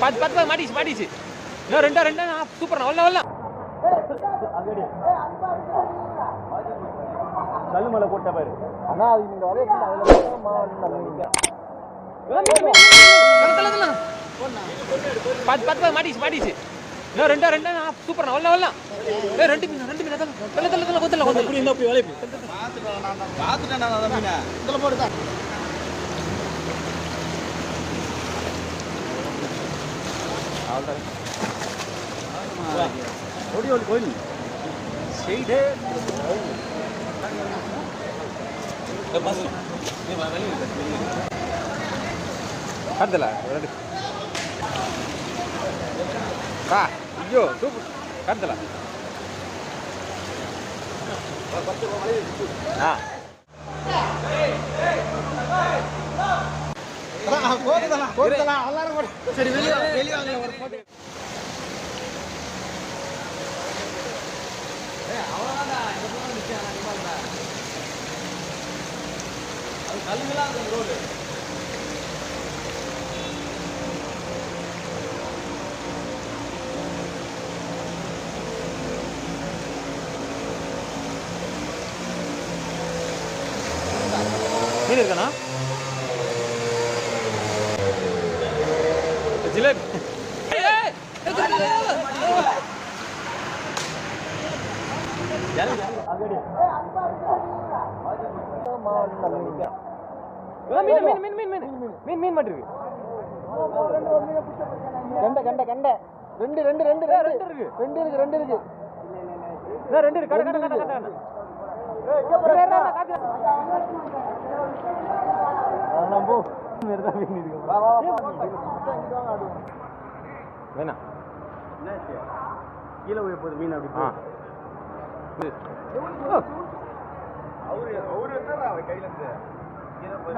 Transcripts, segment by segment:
பத்து பத்து மாட்டிச்சு மாட்டிச்சு இன்னும் ரெண்டா ரெண்டா சூப்பர் வரலாம் வரலாம் கல்லுமலை போட்ட பாரு அண்ணா அது நீங்க வரைய அதுல பத்து மாட்டிச்சு மாட்டிச்சு இன்னும் ரெண்டா ரெண்டா சூப்பர் வரலாம் வரலாம் ரெண்டு ரெண்டு மீன் தள்ள தள்ள தள்ள கொத்தல கொத்தல போய் வேலையை பாத்துட்டேன் நான். மீனை இதுல போடுதான் ஓடி ஓடி கோயில். செய்தே ரெண்டு கா ஐயோ சூப்பர். கருதல ஆ. போட்டுதலாம் போட்டுதலாம் எல்லாரும் போடு சரி வெளியே வெளியே வாங்க ஒரு போட்டு மீன் இருக்கானா ஜிலேபி. மீன் மீன் மீன் மீன் மீன். மீன் மீன் இருக்கு. கண்ட கண்ட கண்ட. ரெண்டு ரெண்டு ரெண்டு ரெண்டு. ரெண்டு இருக்கு. ரெண்டு இருக்கு ரெண்டு இருக்கு. ரெண்டு இருக்கு. வேணா. கீழே போய் போகுது மீன் அப்படி. அவரு அவரு என்ன அவர் கையில இருந்து? கீழே போய்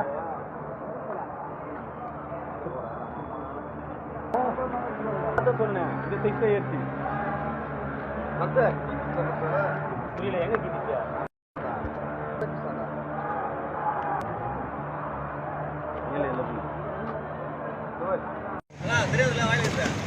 சொன்னேன். இந்த சைஸ்ல ஏற்றி புரியல எங்க கிட்டிச்சா தெரியாதுல வாங்கி